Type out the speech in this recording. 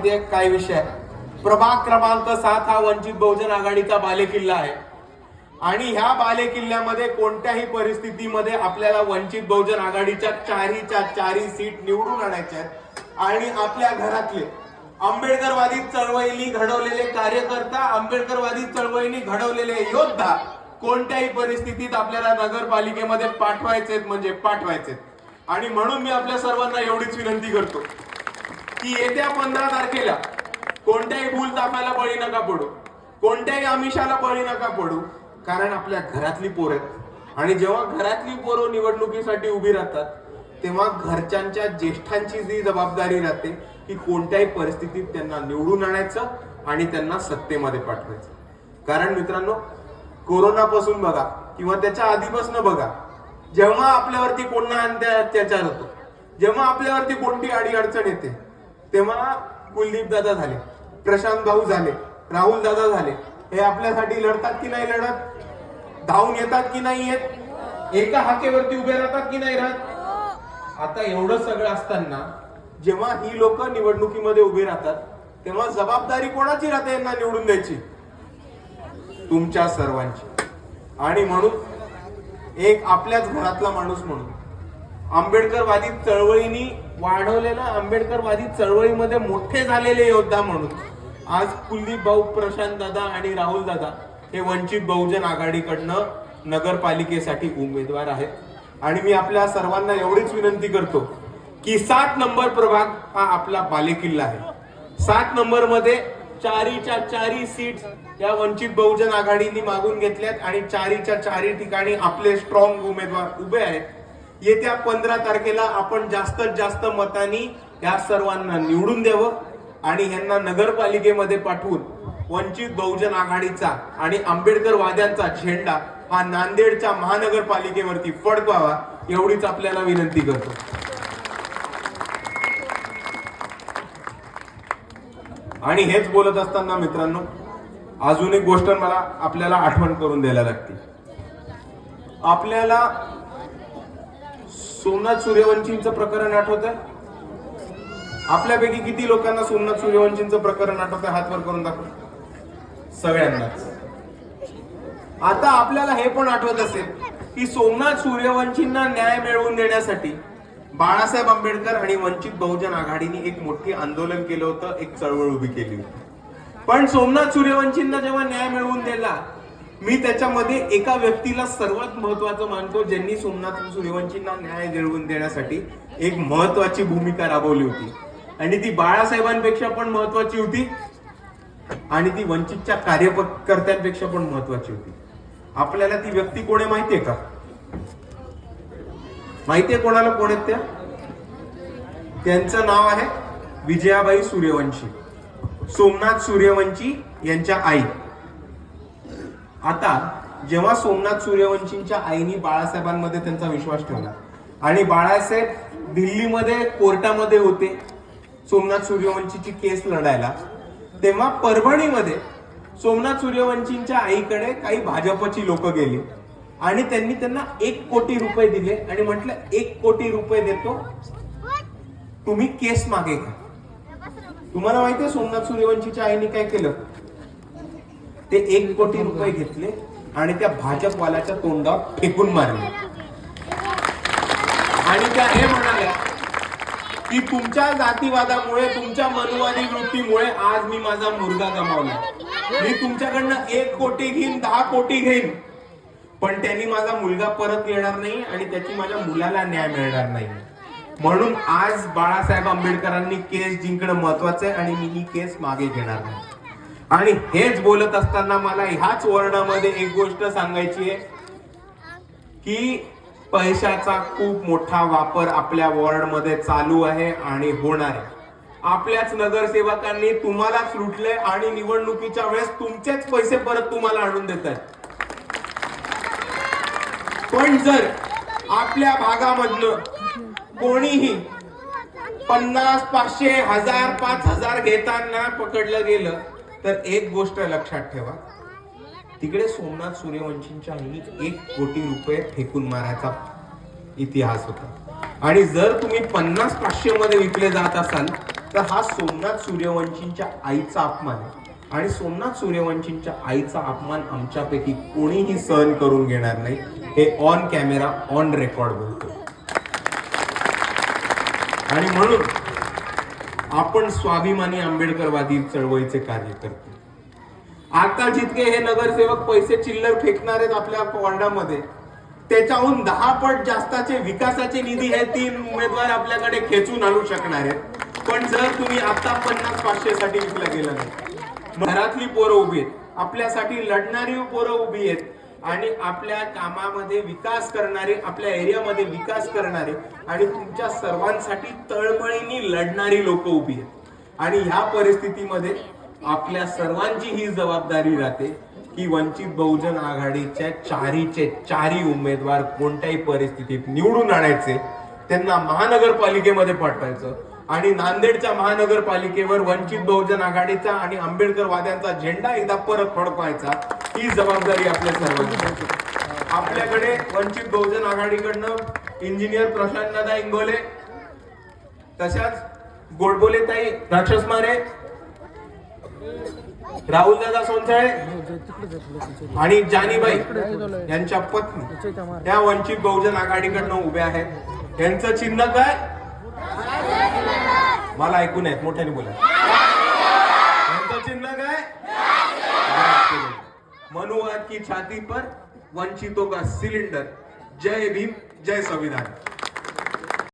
माहितीये काय विषय आहे? प्रभाग क्रमांक सात हा वंचित बहुजन आघाडीचा बालेकिल्ला आहे. आणि ह्या बालेकिल्ल्यामध्ये कोणत्याही परिस्थितीमध्ये आपल्याला वंचित बहुजन आघाडीच्या चारीच्या चारी सीट निवडून आणायच्या आहेत. आणि आपल्या घरातले आंबेडकरवादी चळवळीनी घडवलेले कार्यकर्ता आंबेडकरवादी चळवळीनी घडवलेले योद्धा कोणत्याही परिस्थितीत आपल्याला नगरपालिकेमध्ये पाठवायचे म्हणजे पाठवायचे आणि म्हणून मी आपल्या सर्वांना एवढीच विनंती करतो. की येत्या पंधरा तारखेला कोणत्याही भूल तापायला बळी नका पडू. कोणत्याही आमिषाला बळी नका पडू. कारण आपल्या घरातली पोरं आहेत. आणि जेव्हा घरातली पोरं निवडणुकीसाठी उभी राहतात तेव्हा घरच्यांच्या ज्येष्ठांची जी जबाबदारी राहते की कोणत्याही परिस्थितीत त्यांना निवडून आणायचं आणि त्यांना सत्तेमध्ये पाठवायचं. कारण मित्रांनो कोरोनापासून बघा किंवा त्याच्या आधीपासून बघा जेव्हा आपल्यावरती कोणता अत्याचार होतो जेव्हा आपल्यावरती कोणती अडी अडचण येते तेव्हा कुलदीप दादा झाले प्रशांत भाऊ झाले राहुल दादा झाले. हे आपल्यासाठी लढतात की नाही लढत? धावून येतात की नाही येत? एका हाकेवरती उभे राहतात की नाही राहत? आता एवढं सगळं असताना जेव्हा ही लोक निवडणुकीमध्ये उभे राहतात तेव्हा जबाबदारी कोणाची राहते यांना निवडून द्यायची? तुमच्या सर्वांची. आणि म्हणून एक आपल्याच घरातला माणूस म्हणून आंबेडकरवादी चळवळीनी वाढवलेलं आंबेडकरवादी चळवळीमध्ये मोठे झालेले योद्धा म्हणून आज कुलदीप भाऊ प्रशांत दादा आणि राहुल दादा हे वंचित बहुजन आघाडीकडनं नगरपालिकेसाठी उमेदवार आहेत. आणि मी आपल्या सर्वांना एवढीच विनंती करतो की सात नंबर प्रभाग हा आपला बालेकिल्ला आहे. सात नंबरमध्ये चारीच्या चारी सीट या वंचित बहुजन आघाडीने मागून घेतल्यात आणि चारीच्या चारी ठिकाणी आपले स्ट्रॉंग उमेदवार उभे आहेत. येत्या पंधरा तारखेला आपण जास्तीत जास्त मतांनी या सर्वांना निवडून द्यावं आणि यांना नगरपालिकेमध्ये पाठवून वंचित बहुजन आघाडीचा आणि आंबेडकर वाद्यांचा झेंडा हा नांदेडच्या महानगरपालिकेवरती फडकवावा एवढीच आपल्याला विनंती करतो. आणि हेच बोलत असताना मित्रांनो अजून एक गोष्ट मला आपल्याला आठवण करून द्यायला लागते. आपल्याला सोमनाथ सूर्यवंशींचं प्रकरण आठवत आहे आपल्यापैकी किती लोकांना सोमनाथ सूर्यवंशींचं प्रकरण आठवत आहे हातवर करून दाखव. सगळ्यांनाच. आता आपल्याला हे पण आठवत असेल की सोमनाथ सूर्यवंशींना न्याय मिळवून देण्यासाठी बाळासाहेब आंबेडकर आणि वंचित बहुजन आघाडीने एक मोठी आंदोलन केलं होतं एक चळवळ उभी केली होती. पण सोमनाथ सूर्यवंशींना जेव्हा न्याय मिळवून दिला मी त्याच्यामध्ये एका व्यक्तीला सर्वात महत्वाचं मानतो ज्यांनी सोमनाथ सूर्यवंशींना न्याय मिळवून देण्यासाठी एक महत्वाची भूमिका राबवली होती. आणि ती बाळासाहेबांपेक्षा पण महत्वाची होती आणि ती वंचितच्या कार्यकर्त्यांपेक्षा पण महत्वाची होती. आपल्याला ती व्यक्ती कोण आहे माहितीये का? माहितीये कोणाला कोण आहेत त्या? त्यांचं नाव आहे विजयाबाई सूर्यवंशी. सोमनाथ सूर्यवंशी यांच्या आई. आता जेव्हा सोमनाथ सूर्यवंशींच्या आईनी बाळासाहेबांमध्ये त्यांचा विश्वास ठेवला आणि बाळासाहेब दिल्लीमध्ये कोर्टामध्ये होते सोमनाथ सूर्यवंशीची केस लढायला तेव्हा परभणीमध्ये सोमनाथ सूर्यवंशींच्या आईकडे काही भाजपची लोक गेली आणि त्यांनी त्यांना एक कोटी रुपये दिले आणि म्हटलं एक कोटी रुपये देतो. तुम्ही केस मागे घ्या. तुम्हाला माहितीये सोमनाथ सूर्यवंशीच्या आईने काय केलं? ते एक कोटी रुपये घेतले आणि त्या भाजपवाल्याच्या तोंडावर फेकून मारले. आणि त्या हे म्हणाल्या की तुमच्या जातीवादामुळे तुमच्या मनुवादी वृत्तीमुळे आज मी माझा मुलगा गमावला. मी तुमच्याकडनं एक कोटी घेईन दहा कोटी घेईन. पण त्यांनी माझा मुलगा परत येणार नाही आणि त्याची माझ्या मुलाला न्याय मिळणार नाही. म्हणून आज बाळासाहेब आंबेडकरांनी केस जिंकणं महत्वाचं आहे आणि मी ही केस मागे घेणार नाही. आणि हेच बोलत असताना मला ह्याच वर्णामध्ये एक गोष्ट सांगायची आहे की पैशाचा खूप मोठा वापर आपल्या वॉर्डमध्ये चालू आहे आणि होणार आहे. आपल्याच नगरसेवकांनी तुम्हालाच लुटले आणि निवडणुकीच्या वेळेस तुमचेच पैसे परत तुम्हाला आणून देतात पण जर आपल्या भागामधलं कोणीही पन्नास पाचशे हजार पाच हजार घेताना पकडलं गेलं तर एक गोष्ट लक्षात ठेवा. तिकडे सोमनाथ सूर्यवंशींच्या आईनी एक कोटी रुपये फेकून मारायचा इतिहास होता. आणि जर तुम्ही पन्नास पाचशे मध्ये विकले जात असाल तर हा सोमनाथ सूर्यवंशींच्या आईचा अपमान आणि सोमनाथ सूर्यवंशींच्या आईचा अपमान आमच्यापैकी कोणीही सहन करून घेणार नाही. हे ऑन कॅमेरा ऑन रेकॉर्ड बोलतो आणि म्हणून आपण स्वाभिमानी आंबेडकरवादी चळवळीचे कार्य करतो आता जितके हे नगरसेवक पैसे चिल्लर फेकणार आहेत आपल्या वॉर्डामध्ये त्याच्याहून दहा पट जास्ताचे विकासाचे निधी हे तीन उमेदवार आपल्याकडे खेचून आणू शकणार आहेत. पण जर तुम्ही आता पन्नास पाचशे साठी विकलं गेलं नाही. घरातली पोरं उभी आहेत. आपल्यासाठी लढणारी पोरं उभी आहेत. आणि आपल्या कामामध्ये विकास करणारे आपल्या एरियामध्ये विकास करणारे आणि तुमच्या सर्वांसाठी तळमळीने लढणारी लोक उभी आहेत. आणि ह्या परिस्थितीमध्ये आपल्या सर्वांची ही जबाबदारी राहते की वंचित बहुजन आघाडीच्या चारीचे चारी उमेदवार कोणत्याही परिस्थितीत निवडून आणायचे त्यांना महानगरपालिकेमध्ये पाठवायचं आणि नांदेडच्या महानगरपालिकेवर वंचित बहुजन आघाडीचा आणि आंबेडकर वाद्यांचा झेंडा एकदा परत फडकवायचा ही जबाबदारी आपल्या सर्वांची. आपल्याकडे वंचित बहुजन आघाडीकडनं इंजिनियर प्रशांत दादा इंगोले तशाच गोडबोले ताई राक्षस मारे राहुल दादा सोनसाळे आणि जानीबाई यांच्या पत्नी त्या वंचित बहुजन आघाडीकडनं उभ्या आहेत. यांचं चिन्ह काय? मला ऐकून आहेत मोठ्याने बोला. यांचं चिन्ह काय? मनुवाद की छाती पर वंचितों का सिलेंडर। जय भीम जय संविधान।